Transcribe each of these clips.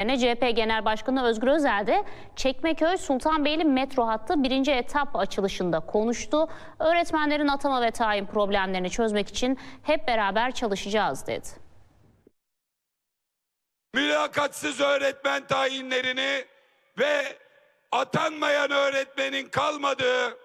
CHP Genel Başkanı Özgür Özel de Çekmeköy Sultanbeyli metro hattı birinci etap açılışında konuştu. Öğretmenlerin atama ve tayin problemlerini çözmek için hep beraber çalışacağız dedi. mülakatsız öğretmen tayinlerini ve atanmayan öğretmenin kalmadığı,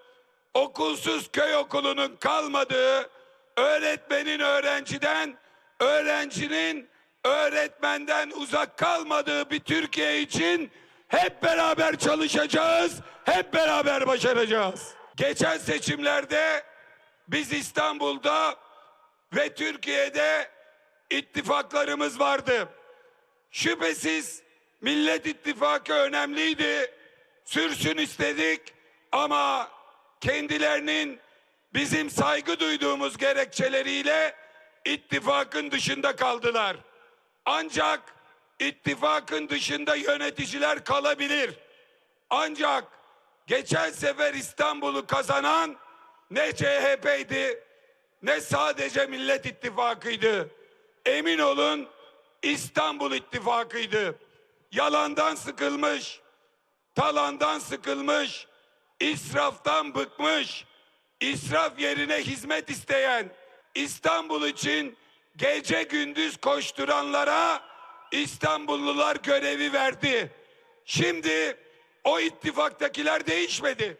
okulsuz köy okulunun kalmadığı, öğretmenin öğrenciden, öğrencinin öğretmenden uzak kalmadığı bir Türkiye için hep beraber çalışacağız, hep beraber başaracağız. Geçen seçimlerde biz İstanbul'da ve Türkiye'de ittifaklarımız vardı. Şüphesiz Millet İttifakı önemliydi. Sürsün istedik ama kendilerinin bizim saygı duyduğumuz gerekçeleriyle ittifakın dışında kaldılar. Ancak ittifakın dışında yöneticiler kalabilir. Ancak geçen sefer İstanbul'u kazanan ne CHP'ydi ne sadece Millet İttifakı'ydı. Emin olun İstanbul İttifakı'ydı. Yalandan sıkılmış, talandan sıkılmış, israftan bıkmış, israf yerine hizmet isteyen, İstanbul için gece gündüz koşturanlara İstanbullular görevi verdi. Şimdi o ittifaktakiler değişmedi.